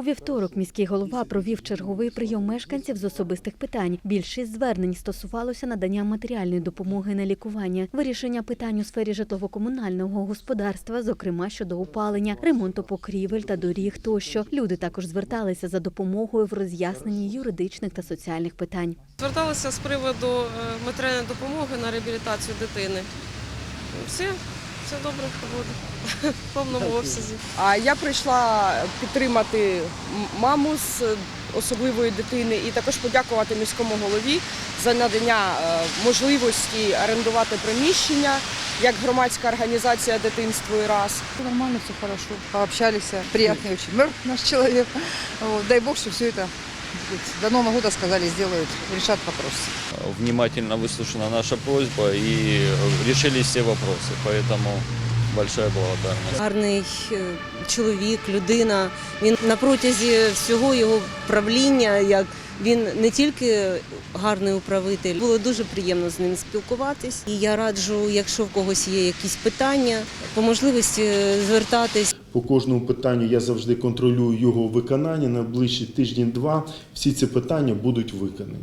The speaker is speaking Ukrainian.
У вівторок міський голова провів черговий прийом мешканців з особистих питань. Більшість звернень стосувалося надання матеріальної допомоги на лікування, вирішення питань у сфері житлово-комунального господарства, зокрема щодо опалення, ремонту покрівель та доріг тощо. Люди також зверталися за допомогою в роз'ясненні юридичних та соціальних питань. Зверталися з приводу е, матеріальної допомоги на реабілітацію дитини. Все, все добре буде в повному обсязі. А я прийшла підтримати маму з особливої дитини і також подякувати міському голові за надання е, можливості орендувати приміщення як громадська організація дитинство і раз. Нормально, все хорошо. Пообщались. Приятный очень мэр наш человек. Вот. Дай бог, что все это до Нового года, сказали, сделают, решат вопрос. Внимательно выслушана наша просьба и решились все вопросы, поэтому большая благодарность. гарний е, чоловік, людина. Він на протязі всього його правління, як він не тільки гарний управитель, було дуже приємно з ним спілкуватись. І я раджу, якщо в когось є якісь питання, по можливості е, звертатись. По кожному питанню я завжди контролюю його виконання. На ближчі тижні-два всі ці питання будуть виконані.